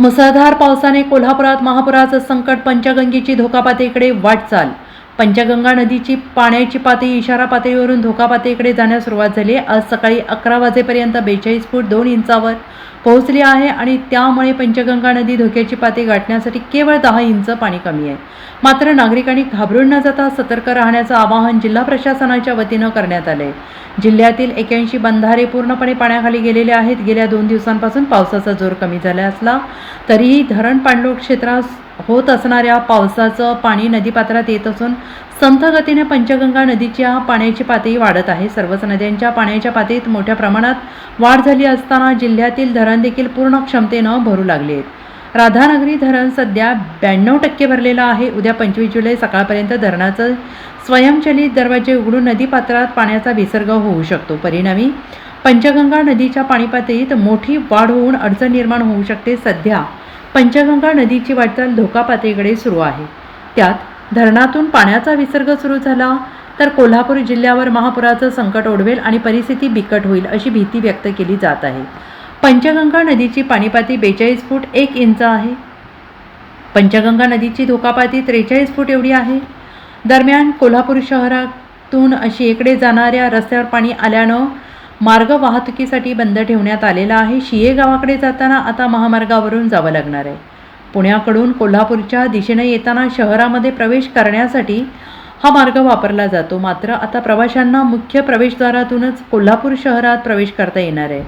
मुसळधार पावसाने कोल्हापुरात महापुराचं संकट पंचगंगेची धोकापातळीकडे वाटचाल. पंचगंगा नदीची पाण्याची पातळी इशारा पातळीवरून धोकापातळीकडे जाण्यास सुरुवात झाली आहे. आज सकाळी अकरा वाजेपर्यंत बेचाळीस फूट दोन इंचावर पोहोचली आहे आणि त्यामुळे पंचगंगा नदी धोक्याची पातळी गाठण्यासाठी केवळ दहा इंच पाणी कमी आहे. मात्र नागरिकांनी घाबरून न जाता सतर्क राहण्याचं आवाहन जिल्हा प्रशासनाच्या वतीनं करण्यात आलं आहे जिल्ह्यातील एक्याऐंशी बंधारे पूर्णपणे पाण्याखाली गेलेले आहेत. गेल्या दोन दिवसांपासून पावसाचा जोर कमी झाला असला तरीही धरण पाणलोट क्षेत्रास होत असणाऱ्या पावसाचं पाणी नदीपात्रात येत असून संथ गतीने पंचगंगा नदीच्या पाण्याची पातळी वाढत आहे. सर्वच नद्यांच्या पाण्याच्या पातळीत मोठ्या प्रमाणात वाढ झाली असताना जिल्ह्यातील धरण देखील पूर्ण क्षमतेनं भरू लागले आहेत. राधानगरी धरण सध्या ब्याण्णव टक्के भरलेलं आहे. उद्या पंचवीस जुलै सकाळपर्यंत धरणाचं स्वयंचलित दरवाजे उघडून नदीपात्रात पाण्याचा विसर्ग होऊ शकतो. परिणामी पंचगंगा नदीच्या पाणीपातळीत मोठी वाढ होऊन अडचण निर्माण होऊ शकते सध्या. पंचगंगा नदीची वाटचाल धोका पातळीकडे सुरू आहे. त्यात धरणातून पाण्याचा विसर्ग सुरू झाला तर कोल्हापूर जिल्ह्यावर महापुराचं संकट ओढवेल आणि परिस्थिती बिकट होईल अशी भीती व्यक्त केली जात आहे. पंचगंगा नदीची पाणीपाती बेचाळीस फूट एक इंच आहे. पंचगंगा नदीची धोकापाती त्रेचाळीस फूट एवढी आहे. दरम्यान कोल्हापूर शहरातून शियेकडे जाणाऱ्या रस्त्यावर पाणी आल्यानं मार्ग वाहतुकीसाठी बंद ठेवण्यात आलेला आहे. शिये गावाकडे जाताना आता महामार्गावरून जावं लागणार आहे. पुण्याकडून कोल्हापूरच्या दिशेने येताना शहरामध्ये प्रवेश करण्यासाठी हा मार्ग वापरला जातो. मात्र आता प्रवाशांना मुख्य प्रवेशद्वारातूनच कोल्हापूर शहरात प्रवेश करता येणार आहे.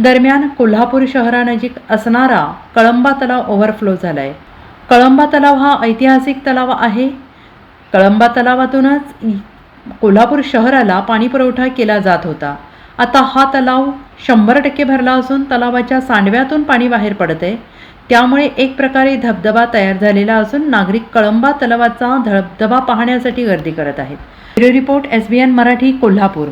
दरम्यान कोल्हापूर शहरानजीक असणारा कळंबा तलाव ओव्हरफ्लो झाला आहे कळंबा तलाव हा ऐतिहासिक तलाव आहे. कळंबा तलावातूनच कोल्हापूर शहराला पाणीपुरवठा केला जात होता. आता हा तलाव शंभर टक्के भरला असून तलावाच्या सांडव्यातून पाणी बाहेर पडत. आहे त्यामुळे एक प्रकारे धबधबा तयार झालेला असून नागरिक कळंबा तलावाचा धबधबा पाहण्यासाठी गर्दी करत आहेत. Bureau report S B N Marathi Kolhapur.